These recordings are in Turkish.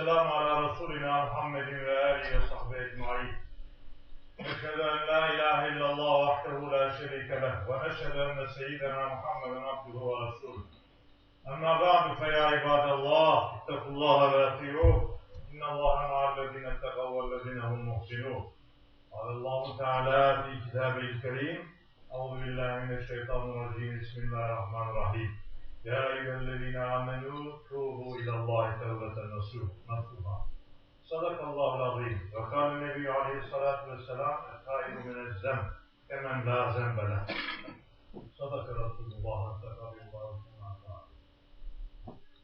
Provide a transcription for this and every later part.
والسلام على رسولنا محمد وآله وصحبه أجمعين. أشهد أن لا إله إلا الله وحده لا شريك له وأشهد أن سيدنا محمدا عبده ورسوله. أما بعد فيا عباد الله اتقوا الله وأطيعوه إن الله مع الذين اتقوا والذين هم محسنون. قال الله تعالى في كتابه الكريم أعوذ بالله من الشيطان الرجيم بسم الله الرحمن الرحيم. يا أيها الذين آمنوا توبوا إلى الله توبة نصوحا صدق الله العظيم وقال النبي عليه الصلاة والسلام التائب من الذنب كمن لا ذنب له صدق رسول الله صلى الله عليه وسلم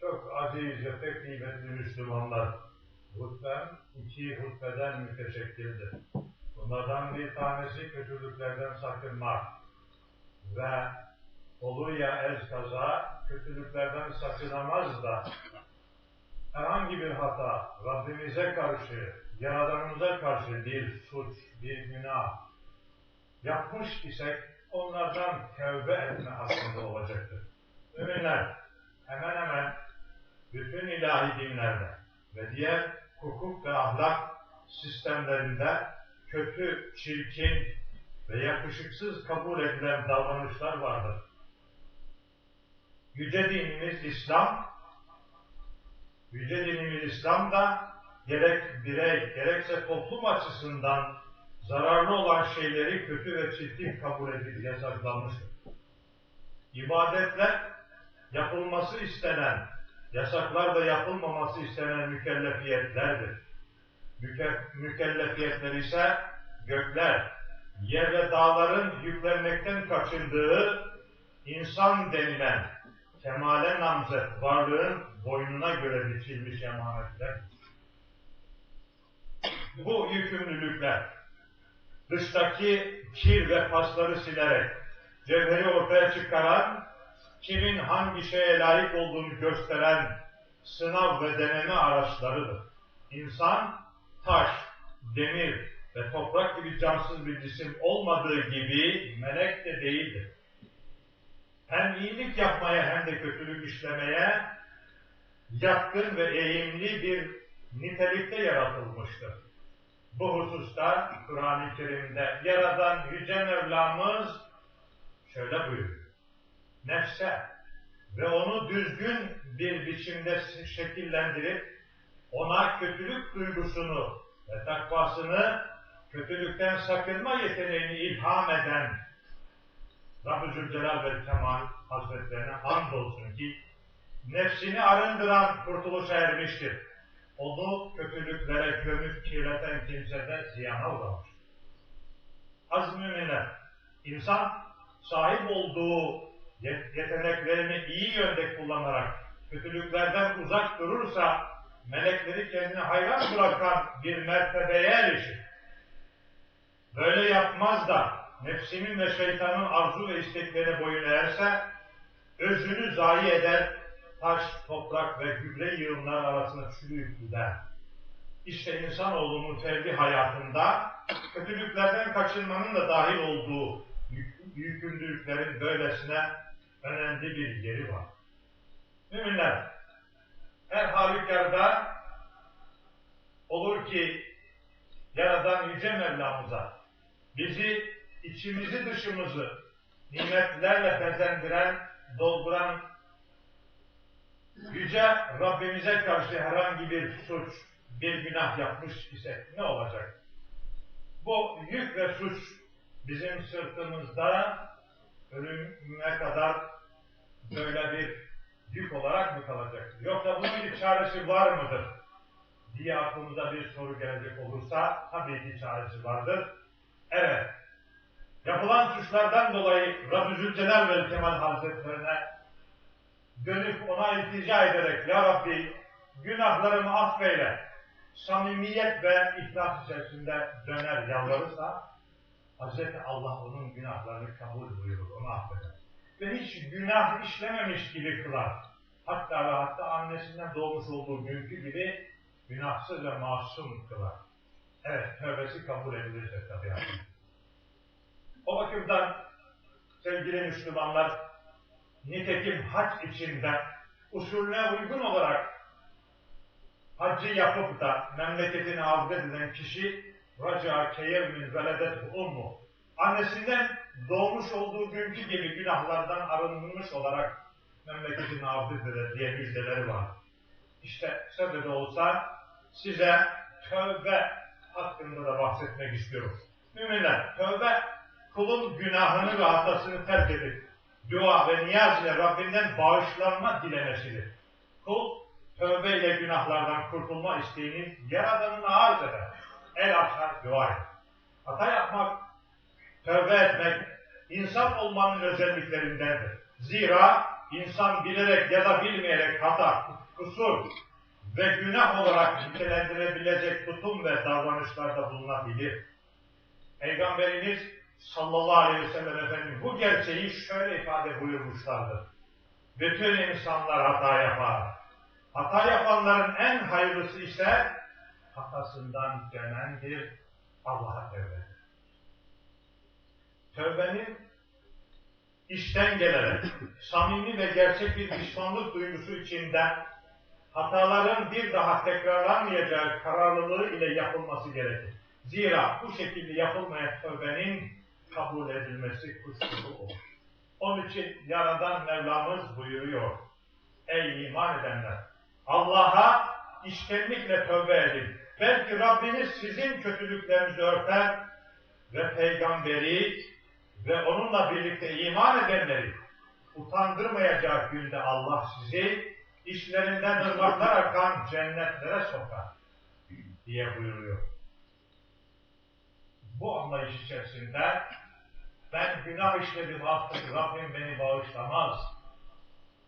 Çok aziz ve pek kıymetli Müslümanlar, hutbem iki hutbeden müteşekkildir. Bunlardan bir tanesi kötülüklerden sakınmak ve olur ez kaza kötülüklerden sakınamaz da herhangi bir hata Rabbimize karşı, Yaradanımıza karşı bir suç, bir günah yapmış isek onlardan tevbe etme hakkında olacaktır. Müminler hemen hemen bütün ilahi dinlerde ve diğer hukuk ve ahlak sistemlerinde kötü, çirkin ve yakışıksız kabul edilen davranışlar vardır. Yüce dinimiz İslam, Yüce dinimiz İslam da gerek birey, gerekse toplum açısından zararlı olan şeyleri kötü ve çirkin kabul edip yasaklamıştır. İbadetler yapılması istenen, yasaklar da yapılmaması istenen mükellefiyetlerdir. Müke, mükellefiyetler ise gökler, yer ve dağların yüklenmekten kaçındığı insan denilen kemale namzet varlığın boynuna göre biçilmiş emanetler. Bu yükümlülükler dıştaki kir ve pasları silerek cevheri ortaya çıkaran, kimin hangi şeye layık olduğunu gösteren sınav ve deneme araçlarıdır. İnsan taş, demir ve toprak gibi cansız bir cisim olmadığı gibi melek de değildir. Hem iyilik yapmaya hem de kötülük işlemeye yatkın ve eğimli bir nitelikte yaratılmıştır. Bu hususta Kur'an-ı Kerim'de yaradan Yüce Mevlamız şöyle buyuruyor. Nefse ve onu düzgün bir biçimde şekillendirip ona kötülük duygusunu ve takvasını kötülükten sakınma yeteneğini ilham eden Rabbü Zülcelal ve Kemal Hazretlerine hamdolsun ki nefsini arındıran kurtuluşa ermiştir. Onu kötülüklere gömüp kirleten kimse de ziyana uğramış. Az müminler, insan sahip olduğu yeteneklerini iyi yönde kullanarak kötülüklerden uzak durursa melekleri kendine hayran bırakan bir mertebeye erişir. Böyle yapmaz da nefsinin ve şeytanın arzu ve isteklerine boyun eğerse özünü zayi eder, taş, toprak ve gübre yığınlar arasında çürüyüp gider. işte insanoğlunun fevri hayatında kötülüklerden kaçınmanın da dahil olduğu yük- yükümlülüklerin böylesine önemli bir yeri var. Müminler, her halükarda olur ki Yaradan Yüce Mevlamıza bizi içimizi dışımızı nimetlerle bezendiren, dolduran Yüce Rabbimize karşı herhangi bir suç, bir günah yapmış ise ne olacak? Bu yük ve suç bizim sırtımızda ölüme kadar böyle bir yük olarak mı kalacak? Yoksa bunun bir çaresi var mıdır? diye aklımıza bir soru gelecek olursa tabii ki çaresi vardır. Evet, yapılan suçlardan dolayı Rabbi Zülcelal ve Kemal Hazretlerine dönüp ona iltica ederek Ya Rabbi günahlarımı affeyle samimiyet ve ihlas içerisinde döner yalvarırsa Hz. Allah onun günahlarını kabul buyurur, onu affeder. Ve hiç günah işlememiş gibi kılar. Hatta ve hatta annesinden doğmuş olduğu günkü gibi günahsız ve masum kılar. Evet, tövbesi kabul edilirse tabii. O bakımdan sevgili Müslümanlar, nitekim hac içinde usulüne uygun olarak haccı yapıp da memleketine avd edilen kişi raca keyevmin veledet ummu annesinden doğmuş olduğu günkü gibi günahlardan arınmış olarak memleketine avd edilir diye müjdeleri var. İşte de olsa size tövbe hakkında da bahsetmek istiyorum. Müminler, tövbe kulun günahını ve hatasını terk edip dua ve niyaz ile Rabbinden bağışlanma dilemesidir. Kul tövbe ile günahlardan kurtulma isteğini Yaradan'ına arz eder. El açar, dua eder. Hata yapmak, tövbe etmek, insan olmanın özelliklerindendir. Zira insan bilerek ya da bilmeyerek hata, kusur ve günah olarak nitelendirebilecek tutum ve davranışlarda bulunabilir. Peygamberimiz sallallahu aleyhi ve sellem Efendimiz bu gerçeği şöyle ifade buyurmuşlardır. Bütün insanlar hata yapar. Hata yapanların en hayırlısı ise hatasından dönendir, Allah'a tövbe. Tövbenin işten gelerek, samimi ve gerçek bir pişmanlık duygusu içinde hataların bir daha tekrarlanmayacağı kararlılığı ile yapılması gerekir. Zira bu şekilde yapılmayan tövbenin kabul edilmesi kuşkulu olur. Onun için Yaradan Mevlamız buyuruyor. Ey iman edenler! Allah'a iştenlikle tövbe edin. Belki Rabbiniz sizin kötülüklerinizi örter ve peygamberi ve onunla birlikte iman edenleri utandırmayacak günde Allah sizi işlerinden ırmaklar akan cennetlere sokar diye buyuruyor. Bu anlayış içerisinde ben günah işledim artık Rabbim beni bağışlamaz.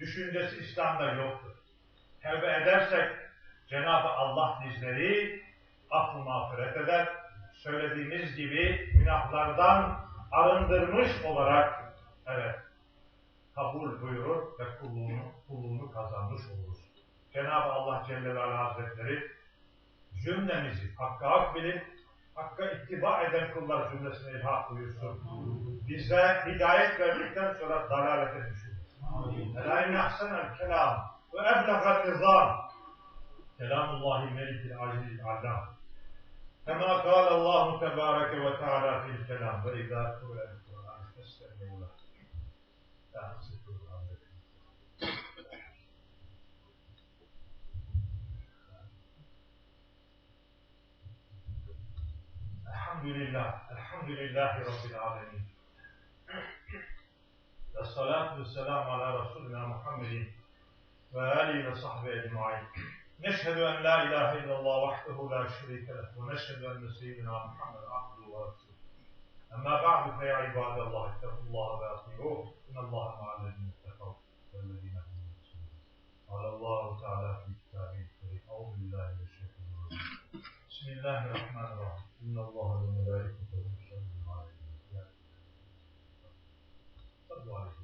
Düşüncesi İslam'da yoktur. Tevbe edersek Cenab-ı Allah bizleri affı mağfiret eder. Söylediğimiz gibi günahlardan arındırmış olarak evet kabul buyurur ve kulluğunu, kulluğunu kazanmış oluruz. Cenab-ı Allah Celle ve Hazretleri cümlemizi hakka hak bilip hakka ittiba eden kullar cümlesine ilhak buyursun. Bize hidayet verdikten sonra dalalete düşürür. Ela in ahsenel kelam ve eblegat nizam. Kelamullahi melikil azizil allam. كما قال الله تبارك وتعالى في الكلام وإذا قرأ القرآن فاستمعوا له الحمد لله الحمد لله رب العالمين. الصلاة والسلام على رسولنا محمد وآله وصحبه أجمعين. نشهد أن لا إله إلا الله وحده لا شريك له ونشهد أن سيدنا محمد عبده ورسوله. أما بعد فيا عباد الله اتقوا الله وأطيعوه. إن الله مع الذين اتقوا والذين هم قال الله تعالى في كتابه الكريم أعوذ بالله بسم الله الرحمن الرحيم. إن الله وملائكته يصلون على النبي. صلوا عليه. وسلم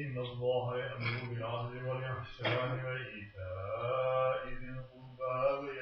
إن الله يأمر بالعدل والإحسان وإيتاء ذي القربى